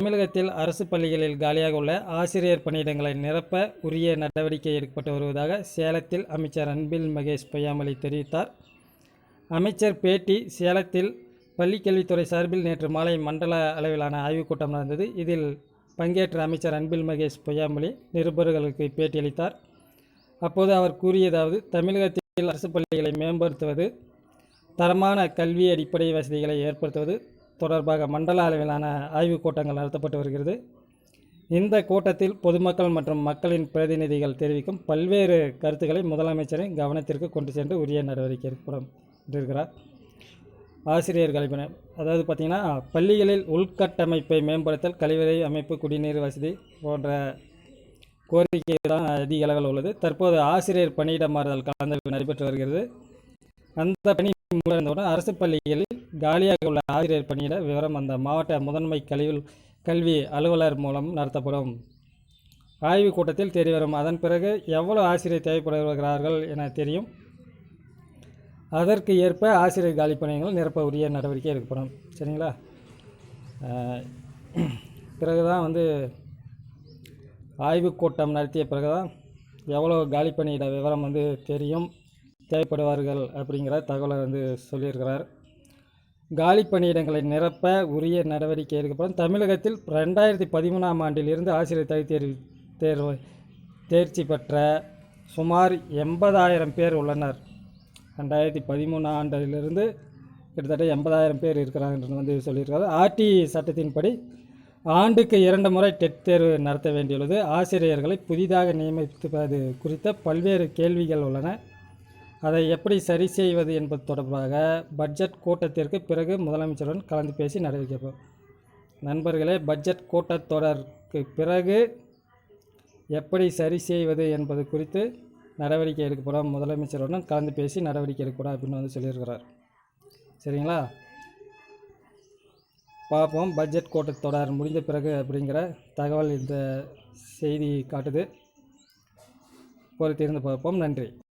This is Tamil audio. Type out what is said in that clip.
தமிழகத்தில் அரசு பள்ளிகளில் காலியாக உள்ள ஆசிரியர் பணியிடங்களை நிரப்ப உரிய நடவடிக்கை எடுக்கப்பட்டு வருவதாக சேலத்தில் அமைச்சர் அன்பில் மகேஷ் பொய்யாமொழி தெரிவித்தார். அமைச்சர் பேட்டி சேலத்தில் பள்ளிக்கல்வித்துறை சார்பில் நேற்று மாலை மண்டல அளவிலான ஆய்வுக் கூட்டம் நடந்தது. இதில் பங்கேற்ற அமைச்சர் அன்பில் மகேஷ் பொய்யாமொழி நிருபர்களுக்கு பேட்டியளித்தார் அப்போது அவர் கூறியதாவது தமிழகத்தில் அரசு பள்ளிகளை மேம்படுத்துவது தரமான கல்வி அடிப்படை வசதிகளை ஏற்படுத்துவது தொடர்பாக மண்டல அளவிலான ஆய்வுக் கூட்டங்கள் நடத்தப்பட்டு வருகிறது. இந்த கூட்டத்தில் பொதுமக்கள் மற்றும் மக்களின் பிரதிநிதிகள் தெரிவிக்கும் பல்வேறு கருத்துக்களை முதலமைச்சரின் கவனத்திற்கு கொண்டு சென்று உரிய நடவடிக்கை எடுக்கப்படும் ஆசிரியர் கல்வினை அதாவது பார்த்திங்கன்னா பள்ளிகளில் உள்கட்டமைப்பை மேம்படுத்தல் கழிவறை அமைப்பு குடிநீர் வசதி போன்ற கோரிக்கை தான் அதிக அளவில் உள்ளது. தற்போது ஆசிரியர் பணியிட மாறுதல் கலந்து நடைபெற்று வருகிறது. அந்த பணி முடிந்தவுடன் அரசு பள்ளிகளில் காலியாக உள்ள ஆசிரியர் பணியிட விவரம் அந்த மாவட்ட முதன்மை கல்வி கல்வி அலுவலர் மூலம் நடத்தப்படும். ஆய்வுக் கூட்டத்தில் தெரியவரும் அதன் பிறகு எவ்வளவு ஆசிரியர் தேவைப்படுகிறார்கள் என தெரியும். அதற்கு ஏற்ப ஆசிரியர் காலி பணியங்கள் நிரப்ப உரிய நடவடிக்கை எடுக்கப்படும். சரிங்களா? பிறகு பிறகுதான் வந்து ஆய்வுக் கூட்டம் நடத்திய பிறகுதான் எவ்வளோ காலி பணியிட விவரம் வந்து தெரியும் தேவைப்படுவார்கள் அப்படிங்கிற தகவலை வந்து சொல்லியிருக்கிறார். காலி பணியிடங்களை நிரப்ப உரிய நடவடிக்கை எடுக்கப்படும். தமிழகத்தில் ரெண்டாயிரத்தி பதிமூணாம் ஆண்டிலிருந்து ஆசிரியர் தகுதி தேர்வு தேர்வு தேர்ச்சி பெற்ற சுமார் எண்பதாயிரம் பேர் உள்ளனர். ரெண்டாயிரத்தி பதிமூணு ஆண்டிலிருந்து கிட்டத்தட்ட எண்பதாயிரம் பேர் இருக்கிறாங்க வந்து சொல்லியிருக்காரு. ஆர்டி சட்டத்தின்படி ஆண்டுக்கு இரண்டு முறை டெட் தேர்வு நடத்த வேண்டியுள்ளது. ஆசிரியர்களை புதிதாக நியமிப்பது குறித்த பல்வேறு கேள்விகள் உள்ளன. அதை எப்படி சரி செய்வது என்பது தொடர்பாக பட்ஜெட் கூட்டத்திற்கு பிறகு முதலமைச்சருடன் கலந்து பேசி நடவடிக்கை நண்பர்களே பட்ஜெட் கூட்டத்தொடருக்கு பிறகு எப்படி சரி செய்வது என்பது குறித்து நடவடிக்கை எடுக்கப்படும் முதலமைச்சருடன் கலந்து பேசி நடவடிக்கை எடுக்கப்படும் அப்படின்னு வந்து சொல்லியிருக்கிறார். சரிங்களா? பார்ப்போம் பட்ஜெட் கூட்டத்தொடர் முடிந்த பிறகு அப்படிங்கிற தகவல் இந்த செய்தி காட்டுது. பொறுத்திருந்து பார்ப்போம். நன்றி.